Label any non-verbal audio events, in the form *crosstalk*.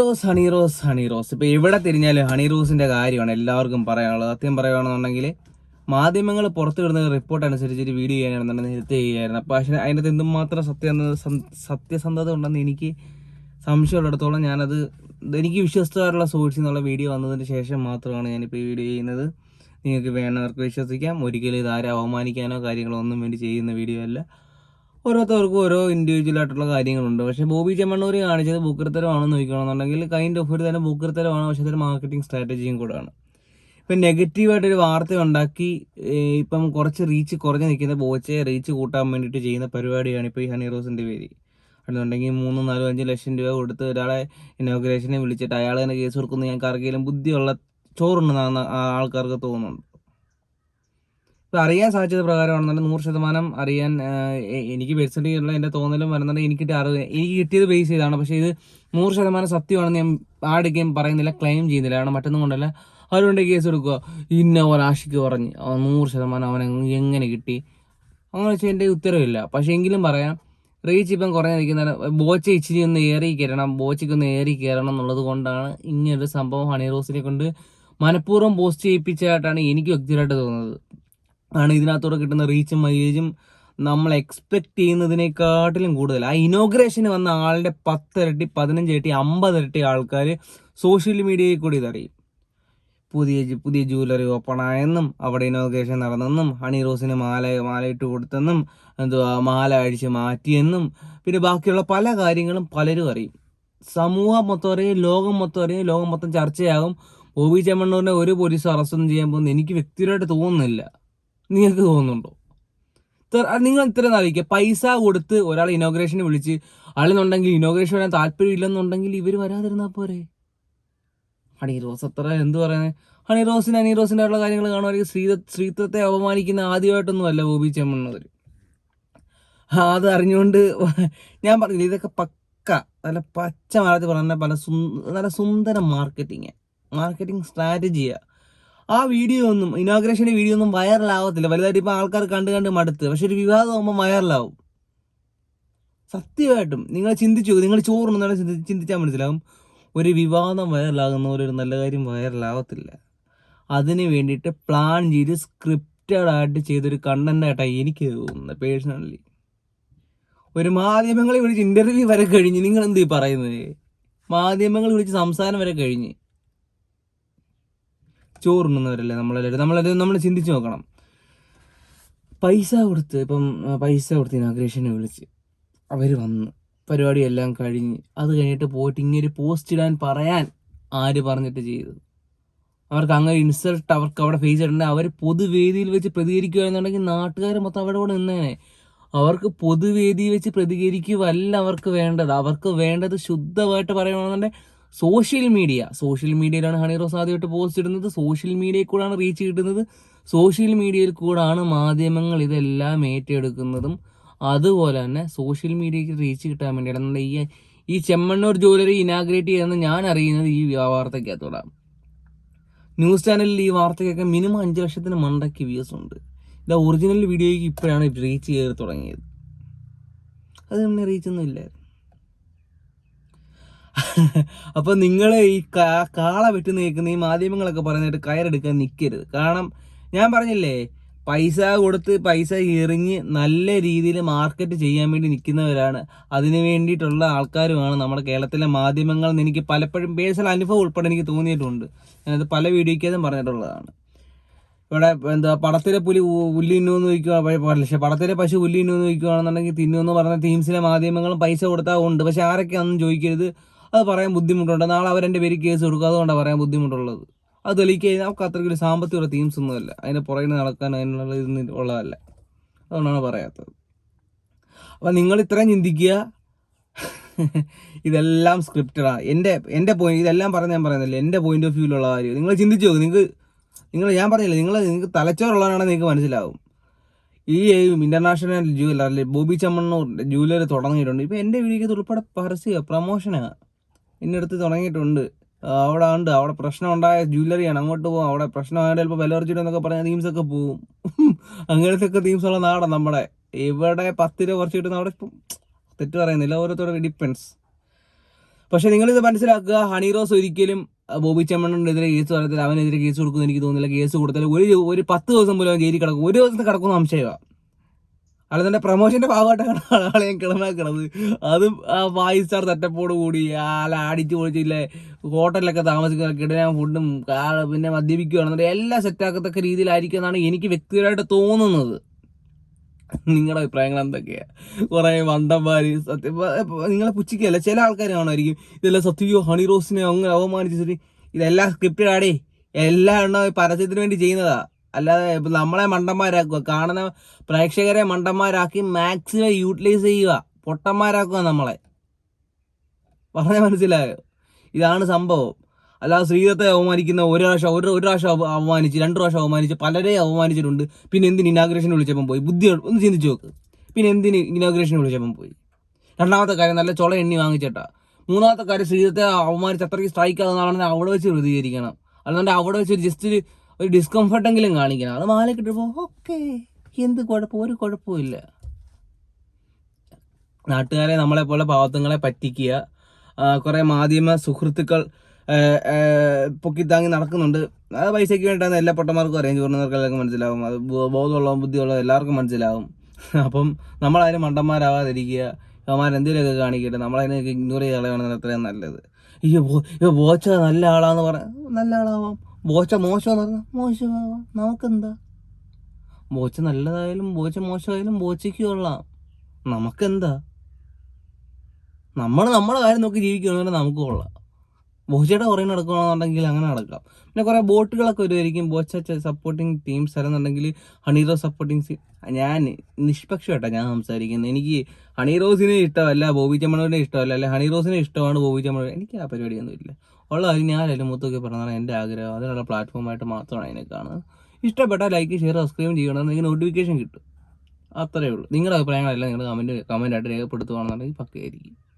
Rose Honey Rose Honey Rose ഇപ്പോൾ എവിടെ തിരിഞ്ഞാലും ഹണി റോസിന്റെ കാര്യമാണ് എല്ലാവർക്കും പറയാനുള്ളത്. സത്യം പറയുകയാണെന്നുണ്ടെങ്കിൽ മാധ്യമങ്ങൾ പുറത്തു വിടുന്ന റിപ്പോർട്ട് അനുസരിച്ച് ഒരു വീഡിയോ ചെയ്യാനാണെന്നുണ്ടെങ്കിൽ ഹെൽത്ത് ചെയ്യായിരുന്നു. അപ്പോൾ പക്ഷേ അതിനകത്ത് എന്തുമാത്രം സത്യം സത്യസന്ധത ഉണ്ടെന്ന് എനിക്ക് സംശയമുള്ളിടത്തോളം ഞാനത് എനിക്ക് വിശ്വസ്തമായിട്ടുള്ള സോഴ്സിൽ നിന്നുള്ള വീഡിയോ വന്നതിന് ശേഷം മാത്രമാണ് ഞാനിപ്പോൾ ഈ വീഡിയോ ചെയ്യുന്നത്. നിങ്ങൾക്ക് വേണ്ടവർക്ക് വിശ്വസിക്കാം. ഒരിക്കലും ഇത് ആരെ അവമാനിക്കാനോ കാര്യങ്ങളോ ഒന്നും വേണ്ടി ചെയ്യുന്ന വീഡിയോ അല്ല. ഓരോരുത്തർക്കും ഓരോ ഇൻഡിവിജ്വൽ ആയിട്ടുള്ള കാര്യങ്ങളുണ്ട്. പക്ഷേ ബോബി ചെമ്മണ്ണൂർ കാണിച്ചത് ബുക്കർത്തരമാണെന്ന് നോക്കുകയാണെന്നുണ്ടെങ്കിൽ കൈൻഡ് ഓഫ് ഒരു തന്നെ ബുക്കർത്തരമാണ് പക്ഷേ അതൊരു മാർക്കറ്റിംഗ് സ്ട്രാറ്റജിയും കൂടെയാണ്. ഇപ്പം നെഗറ്റീവായിട്ടൊരു വാർത്ത ഉണ്ടാക്കി ഇപ്പം കുറച്ച് റീച്ച് കുറഞ്ഞ് നിൽക്കുന്ന ബോച്ചയെ റീച്ച് കൂട്ടാൻ വേണ്ടിയിട്ട് ചെയ്യുന്ന പരിപാടിയാണ് ഇപ്പോൾ ഈ ഹണി റോസിന്റെ പേര്. അല്ലെന്നുണ്ടെങ്കിൽ മൂന്നും നാലും അഞ്ച് ലക്ഷം രൂപ കൊടുത്ത് ഒരാളെ ഇനോഗ്രേഷനെ വിളിച്ചിട്ട് അയാൾ തന്നെ കേസ് കൊടുക്കുന്ന ഞങ്ങൾക്ക് ആർക്കെങ്കിലും ബുദ്ധിയുള്ള ചോറുണ്ടെന്നാണ് ആൾക്കാർക്ക് തോന്നുന്നുണ്ട് ഇപ്പം അറിയാൻ സാധിച്ചത് പ്രകാരമാണെന്നുണ്ടെങ്കിൽ നൂറ് ശതമാനം അറിയാൻ എനിക്ക് പേഴ്സണലി ഉള്ള എന്റെ തോന്നലും വരുന്നുണ്ട് എനിക്ക് അറിവ് എനിക്ക് കിട്ടിയത് ബേസ് ചെയ്താണ്. പക്ഷേ ഇത് നൂറ് ശതമാനം സത്യമാണെന്ന് ഞാൻ ആടുകയും പറയുന്നില്ല ക്ലെയിം ചെയ്യുന്നില്ല. കാരണം മറ്റൊന്നും കൊണ്ടല്ല. അവരുണ്ട് കേസ് എടുക്കുക? ഇന്ന പോലെ ആഷിക്ക് പറഞ്ഞ്. നൂറ് ശതമാനം അവനെ എങ്ങനെ കിട്ടി? അങ്ങനെ വെച്ചാൽ എന്റെ ഉത്തരവില്ല. പക്ഷേ എങ്കിലും പറയാം റീച്ച് ഇപ്പം കുറേ നിൽക്കുന്ന ബോച്ച ഇച്ചിരി ഒന്ന് ഏറി കയറണം. ബോച്ചയ്ക്ക് ഒന്ന് ഏറി കയറണം എന്നുള്ളത് കൊണ്ടാണ് ഇങ്ങനൊരു സംഭവം ഹണി റോസിനെ കൊണ്ട് മനഃപൂർവം പോസ്റ്റ് ചെയ്യിപ്പിച്ചതായിട്ടാണ് എനിക്ക് വ്യക്തിപരമായിട്ട് തോന്നുന്നത്. ആണ് ഇതിനകത്തൂടെ കിട്ടുന്ന റീച്ചും മൈലേജും നമ്മൾ എക്സ്പെക്ട് ചെയ്യുന്നതിനെക്കാട്ടിലും കൂടുതൽ. ആ ഇനോഗ്രേഷന് വന്ന ആളുടെ പത്തിരട്ടി പതിനഞ്ചിരട്ടി അമ്പതിരട്ടി ആൾക്കാർ സോഷ്യൽ മീഡിയയിൽ കൂടി ഇതറിയും. പുതിയ പുതിയ ജ്വല്ലറി ഓപ്പൺ ആയെന്നും അവിടെ ഇനോഗ്രേഷൻ നടന്നെന്നും ഹണി റോസിന് മാല മാലയിട്ട് കൊടുത്തെന്നും എന്തുവാ മാല അഴിച്ച് മാറ്റിയെന്നും പിന്നെ ബാക്കിയുള്ള പല കാര്യങ്ങളും പലരും അറിയും. സമൂഹം മൊത്തം അറിയും ലോകം മൊത്തം അറിയും ലോകം മൊത്തം ചർച്ചയാകും. ഒ വി ചെമ്മണ്ണൂരിനെ ഒരു പോലീസ് അറസ്റ്റൊന്നും ചെയ്യാൻ പോകുന്ന എനിക്ക് വ്യക്തിപരമായിട്ട് തോന്നുന്നില്ല. നിങ്ങൾക്ക് തോന്നുന്നുണ്ടോ? നിങ്ങൾ ഇത്രയും ആലോചിക്കുക പൈസ കൊടുത്ത് ഒരാൾ ഇനോഗ്രേഷന് വിളിച്ച് ആളെന്നുണ്ടെങ്കിൽ ഇനോഗ്രേഷൻ വരാൻ താല്പര്യം ഇല്ലെന്നുണ്ടെങ്കിൽ ഇവർ വരാതിരുന്നാൽ പോരെ? ഹണി റോസ് അത്ര എന്ത് പറയുന്നത് ഹണി റോസിന് ഹണി റോസിന്റെ ഉള്ള കാര്യങ്ങൾ കാണുമായിരിക്കും ശ്രീത ശ്രീത്വത്തെ അപമാനിക്കുന്ന ആദ്യമായിട്ടൊന്നും അല്ല ബോബി ചെമ്മണ്ണവർ അത് അറിഞ്ഞുകൊണ്ട് ഞാൻ പറഞ്ഞില്ല ഇതൊക്കെ പക്ക നല്ല പച്ച മലത്തിൽ പറഞ്ഞ പല നല്ല സുന്ദര മാർക്കറ്റിങ് മാർക്കറ്റിംഗ് സ്ട്രാറ്റജിയാണ് ആ വീഡിയോ ഒന്നും ഇനോഗ്രേഷന്റെ വീഡിയോ ഒന്നും വൈറലാവത്തില്ല വലുതായിട്ട് ഇപ്പം ആൾക്കാർ കണ്ട് കണ്ട് മടുത്ത്. പക്ഷെ ഒരു വിവാദമാകുമ്പോൾ വൈറലാവും സത്യമായിട്ടും. നിങ്ങൾ ചിന്തിച്ചു നിങ്ങൾ ചോറുണ്ടെന്നാണ് ചിന്തി ചിന്തിച്ചാൽ മനസ്സിലാവും. ഒരു വിവാദം വൈറലാകുന്ന പോലെ ഒരു നല്ല കാര്യം വൈറലാവത്തില്ല അതിന് വേണ്ടിയിട്ട് പ്ലാൻ ചെയ്ത് സ്ക്രിപ്റ്റഡ് ആയിട്ട് ചെയ്തൊരു കണ്ടന്റ് ആയിട്ടാണ് എനിക്ക് തോന്നുന്നത് പേഴ്സണലി ഒരു മാധ്യമങ്ങളെ വിളിച്ച് ഇന്റർവ്യൂ വരെ കഴിഞ്ഞ് നിങ്ങൾ എന്ത് പറയുന്നത്? മാധ്യമങ്ങൾ വിളിച്ച് സംസാരം വരെ കഴിഞ്ഞ്. ചോറുണ്ണുന്നവരല്ലേ നമ്മളെല്ലാവരും? നമ്മളത് നമ്മൾ ചിന്തിച്ച് നോക്കണം. പൈസ കൊടുത്ത് ഇപ്പം പൈസ കൊടുത്ത് ഇനാഗ്രേഷനെ വിളിച്ച് അവർ വന്ന് പരിപാടിയെല്ലാം കഴിഞ്ഞ് അത് കഴിഞ്ഞിട്ട് പോയിട്ട് ഇങ്ങനെ പോസ്റ്റ് ഇടാൻ പറയാൻ ആര് പറഞ്ഞിട്ട് ചെയ്തത്? അവർക്ക് അങ്ങനെ ഇൻസൾട്ട് അവർക്ക് അവിടെ ഫേസ് ചെയ്തിട്ടുണ്ട് അവർ പൊതുവേദിയിൽ വെച്ച് പ്രതികരിക്കുകയാണെന്നുണ്ടെങ്കിൽ നാട്ടുകാർ മൊത്തം അവിടെ കൂടെ നിന്നേനെ. അവർക്ക് പൊതുവേദിയിൽ വെച്ച് പ്രതികരിക്കുകയല്ല അവർക്ക് വേണ്ടത്. അവർക്ക് വേണ്ടത് ശുദ്ധമായിട്ട് പറയുകയാണെന്നുണ്ടെങ്കിൽ സോഷ്യൽ മീഡിയ. സോഷ്യൽ മീഡിയയിലാണ് ഹണി റോസ് ആദ്യമായിട്ട് പോസ്റ്റ് ഇടുന്നത്. സോഷ്യൽ മീഡിയയിൽ കൂടാണ് റീച്ച് കിട്ടുന്നത്. സോഷ്യൽ മീഡിയയിൽ കൂടാണ് മാധ്യമങ്ങൾ ഇതെല്ലാം ഏറ്റെടുക്കുന്നതും. അതുപോലെ തന്നെ സോഷ്യൽ മീഡിയയ്ക്ക് റീച്ച് കിട്ടാൻ വേണ്ടിയാണ്. ഈ ഈ ചെമ്മണ്ണൂർ ജ്വല്ലറി ഇനാഗ്രേറ്റ് ചെയ്തെന്ന് ഞാൻ അറിയുന്നത് ഈ വാർത്തയ്ക്കകത്തോടാണ് ന്യൂസ് ചാനലിൽ ഈ വാർത്തയ്ക്കൊക്കെ മിനിമം അഞ്ച് ലക്ഷത്തിന് മണ്ടയ്ക്ക് വ്യൂസ് ഉണ്ട്. ഇത് ഒറിജിനൽ വീഡിയോയ്ക്ക് ഇപ്പോഴാണ് റീച്ച് കയറി തുടങ്ങിയത്. അത് നമ്മൾ റീച്ചൊന്നും ഇല്ലായിരുന്നു. അപ്പൊ നിങ്ങൾ ഈ കാള വിട്ടു നിൽക്കുന്ന ഈ മാധ്യമങ്ങളൊക്കെ പറഞ്ഞിട്ട് കയറെടുക്കാൻ നിൽക്കരുത് കാരണം ഞാൻ പറഞ്ഞില്ലേ പൈസ കൊടുത്ത് പൈസ എറിഞ്ഞ് നല്ല രീതിയിൽ മാർക്കറ്റ് ചെയ്യാൻ വേണ്ടി നിൽക്കുന്നവരാണ്. അതിന് വേണ്ടിയിട്ടുള്ള ആൾക്കാരുമാണ് നമ്മുടെ കേരളത്തിലെ മാധ്യമങ്ങൾ എന്ന് എനിക്ക് പലപ്പോഴും പേഴ്സണൽ അനുഭവം ഉൾപ്പെടെ എനിക്ക് തോന്നിയിട്ടുണ്ട്. ഞാനത് പല വീഡിയോയ്ക്കതും പറഞ്ഞിട്ടുള്ളതാണ്. ഇവിടെ എന്താ പടത്തിലെ പുലി ഉല്ലിന്നു എന്ന് ചോദിക്കുക പക്ഷേ പടത്തിലെ പശു ഉല്ലിന്നു എന്ന് ചോദിക്കുകയാണെന്നുണ്ടെങ്കിൽ തിന്നു എന്ന് പറഞ്ഞ ടീംസിലെ മാധ്യമങ്ങളും പൈസ കൊടുത്താൽ ഉണ്ട്. പക്ഷെ ആരൊക്കെയാണെന്ന് ചോദിക്കരുത്. അത് പറയാൻ ബുദ്ധിമുട്ടുണ്ട്. നാളെ അവരെന്റെ പേര് കേസ് കൊടുക്കും. അതുകൊണ്ടാണ് പറയാൻ ബുദ്ധിമുട്ടുള്ളത്. അത് തെളിയിക്കുക നമുക്ക് അത്രയ്ക്ക് സാമ്പത്തികമുള്ള തീംസ് ഒന്നുമല്ല അതിന്റെ പുറകിൽ നടക്കാൻ അതിനുള്ള ഇതൊന്നും ഉള്ളതല്ല. അതുകൊണ്ടാണ് പറയാത്തത്. അപ്പം നിങ്ങൾ ഇത്രയും ചിന്തിക്കുക. ഇതെല്ലാം സ്ക്രിപ്റ്റഡാണ് എന്റെ എന്റെ പോയിന്റ് ഇതെല്ലാം പറഞ്ഞ് ഞാൻ പറയുന്നില്ല. എന്റെ പോയിന്റ് ഓഫ് വ്യൂവിലുള്ള കാര്യം. നിങ്ങൾ ചിന്തിച്ചു നോക്ക്. നിങ്ങൾക്ക് നിങ്ങൾ ഞാൻ പറഞ്ഞില്ല നിങ്ങൾ നിങ്ങൾക്ക് തലച്ചോറുള്ളതാണെങ്കിൽ നിങ്ങൾക്ക് മനസ്സിലാവും. ഈ international jewellery Boby Chemmanur jewellery തുടങ്ങിയിട്ടുണ്ട്. ഇപ്പം എന്റെ വീഡിയോക്ക് ഉൾപ്പെടെ പരസ്യ പ്രൊമോഷനാണ് ഇന്നടുത്ത് തുടങ്ങിയിട്ടുണ്ട്. ആ, അവിടെ ഉണ്ട്. അവിടെ പ്രശ്നം ഉണ്ടായ ജ്വല്ലറിയാണ്. അങ്ങോട്ട് പോകും അവിടെ പ്രശ്നമായ ചിലപ്പോൾ വില കുറച്ചിട്ട് എന്നൊക്കെ പറഞ്ഞ തീംസൊക്കെ പോവും. അങ്ങനത്തെ ഒക്കെ ഉള്ള നാടാണ് നമ്മുടെ. ഇവിടെ പത്ത് രൂപ കുറച്ച് കിട്ടുന്ന അവിടെ ഇപ്പം തെറ്റ് പറയുന്നില്ല. ഓരോരുത്തരുടെ ഡിപ്പെൻസ് പക്ഷെ നിങ്ങളിത് മനസ്സിലാക്കുക. ഹണി റോസ് ഒരിക്കലും ബോബി ചെമ്മണ്ണിനെതിരെ കേസ് പറയത്തില്ല അവനെതിരെ കേസ് കൊടുക്കുമെന്ന് എനിക്ക് തോന്നുന്നില്ല. കേസ് കൊടുത്താൽ ഒരു ഒരു പത്ത് ദിവസം പോലും ജയിലിൽ കിടക്കും. ഒരു ദിവസത്തെ കിടക്കുന്ന സംശയമാണ് അല്ല തന്നെ പ്രൊമോഷന്റെ ഭാഗമായിട്ടാണ് ആളെ ഞാൻ കിടന്നാക്കണത് അതും ആ ഫൈവ് സ്റ്റാർ സെറ്റപ്പോട് കൂടി ആളെ അടിച്ചു പൊളിച്ചില്ലേ ഹോട്ടലിലൊക്കെ താമസിക്കുന്ന കിടനാൻ ഫുഡും പിന്നെ മദ്യപിക്കുകയാണ്. എല്ലാം സെറ്റാക്കത്തക്ക രീതിയിലായിരിക്കും എന്നാണ് എനിക്ക് വ്യക്തിപരമായിട്ട് തോന്നുന്നത്. നിങ്ങളുടെ അഭിപ്രായങ്ങൾ എന്തൊക്കെയാ? കുറേ വണ്ടന്മാര് സത്യം നിങ്ങളെ പുച്ഛിക്കല്ല ചില ആൾക്കാർ കാണുമായിരിക്കും. ഇതെല്ലാം സത്യോ ഹണി റോസിനെ അങ്ങനെ അവമാനിച്ചിട്ട് ഇതെല്ലാം സ്ക്രിപ്റ്റഡാടേ എല്ലാം എണ്ണം പരസ്യത്തിന് വേണ്ടി ചെയ്യുന്നതാ. അല്ലാതെ ഇപ്പം നമ്മളെ മണ്ടന്മാരാക്കുക. കാണുന്ന പ്രേക്ഷകരെ മണ്ടന്മാരാക്കി മാക്സിമം യൂട്ടിലൈസ് ചെയ്യുക. പൊട്ടന്മാരാക്കുക നമ്മളെ. പറഞ്ഞ മനസ്സിലായോ? ഇതാണ് സംഭവം. അല്ലാതെ ശ്രീധത്തെ അവമാനിക്കുന്ന ഒരു പ്രാവശ്യം ഒരു ഒരു പ്രാവശ്യം അവമാനിച്ച് രണ്ട് പ്രാവശ്യം അവമാനിച്ച് പലരെ അവമാനിച്ചിട്ടുണ്ട്. പിന്നെ എന്തിന് ഇനാഗ്രേഷൻ വിളിച്ചപ്പം പോയി? ബുദ്ധി ഒന്ന് ചിന്തിച്ച് നോക്ക്. പിന്നെ എന്തിന് ഇനാഗ്രേഷൻ വിളിച്ചപ്പം പോയി? രണ്ടാമത്തെ കാര്യം നല്ല ചുള എണ്ണി വാങ്ങിച്ചേട്ടാ. മൂന്നാമത്തെ കാര്യം ശ്രീധത്തെ അവമാനിച്ച് അത്രയ്ക്ക് സ്ട്രൈക്ക് ആകുന്നതാണെന്ന് അവിടെ വെച്ച് പ്രതികരിക്കണം. അല്ലാണ്ട് അവിടെ വെച്ച് ജസ്റ്റ് ഒരു ഡിസ്കംഫർട്ടെങ്കിലും കാണിക്കണം. അത് മാല കിട്ടുമ്പോൾ ഓക്കെ എന്ത് കുഴപ്പം? ഒരു കുഴപ്പമില്ല നാട്ടുകാരെ നമ്മളെ പോലെ പാവത്തങ്ങളെ പറ്റിക്കുക. കുറേ മാധ്യമ സുഹൃത്തുക്കൾ പൊക്കിത്താങ്ങി നടക്കുന്നുണ്ട്. അത് പൈസയ്ക്ക് വേണ്ടിയാണ് എല്ലാ പൊട്ടന്മാർക്കും അറിയാം. ചോറുന്നവർക്ക് എല്ലാവർക്കും മനസ്സിലാവും. അത് ബോധമുള്ളതും ബോധമുള്ള ബുദ്ധിയുള്ള എല്ലാവർക്കും മനസ്സിലാവും. *laughs* അപ്പം നമ്മളതിന് മണ്ടന്മാരാവാതിരിക്കുക. അവന്മാരെന്തെങ്കിലുമൊക്കെ കാണിക്കട്ടെ? നമ്മളതിനൊക്കെ ഇഗ്നോർ കളയണമെന്ന് അത്രയും നല്ലത്. അയ്യോ അയ്യോ ബോച്ച നല്ല ആളാന്ന് പറ നല്ല ആളാവാം. ബോച്ച മോശമെന്ന് പറഞ്ഞാൽ മോശമാവാം. നമുക്കെന്താ? ബോച്ച നല്ലതായാലും ബോച്ച മോശമായാലും ബോച്ചയ്ക്ക് കൊള്ളാം. നമുക്കെന്താ? നമ്മൾ നമ്മളെ കാര്യം നോക്കി ജീവിക്കുകയാണെങ്കിൽ നമുക്ക് കൊള്ളാം. ബോച്ചയുടെ കുറേ നടക്കുകയാണെന്നുണ്ടെങ്കിൽ അങ്ങനെ നടക്കാം. പിന്നെ കുറേ ബോട്ടുകളൊക്കെ വരുമായിരിക്കും. ബോച്ച സപ്പോർട്ടിങ് ടീംസ് അല്ലെന്നുണ്ടെങ്കിൽ ഹണീറോ സപ്പോർട്ടിങ് ഞാൻ നിഷ്പക്ഷമായിട്ടാണ് ഞാൻ സംസാരിക്കുന്നത്. എനിക്ക് ഹണീറോസിനെ ഇഷ്ടമല്ല ബോബി ചമ്മണൂരിനെ ഇഷ്ടമല്ല അല്ലെ ഹണീറോസിനെ ഇഷ്ടമാണ് ബോബി ചമ്മണൂർ എനിക്ക് ആ പരിപാടിയൊന്നും ഇല്ല. ഉള്ള കാര്യം ഞാൻ അതിൽ മൂത്തൊക്കെ പറഞ്ഞതാണ് എന്റെ ആഗ്രഹം. അതിനുള്ള പ്ലാറ്റ്ഫോമായിട്ട് മാത്രമാണ് അതിനെ കാണുന്നത് ഇഷ്ടപ്പെട്ട ലൈക്ക് ഷെയർ സബ്സ്ക്രൈബ് ചെയ്യണമെന്ന് നോട്ടിഫിക്കേഷൻ കിട്ടും. അത്രയേ ഉള്ളൂ. നിങ്ങളുടെ അഭിപ്രായങ്ങളെല്ലാം നിങ്ങൾ കമന്റ് കമന്റായിട്ട് രേഖപ്പെടുത്തുകയാണെന്നുണ്ടെങ്കിൽ പക്കയായിരിക്കും.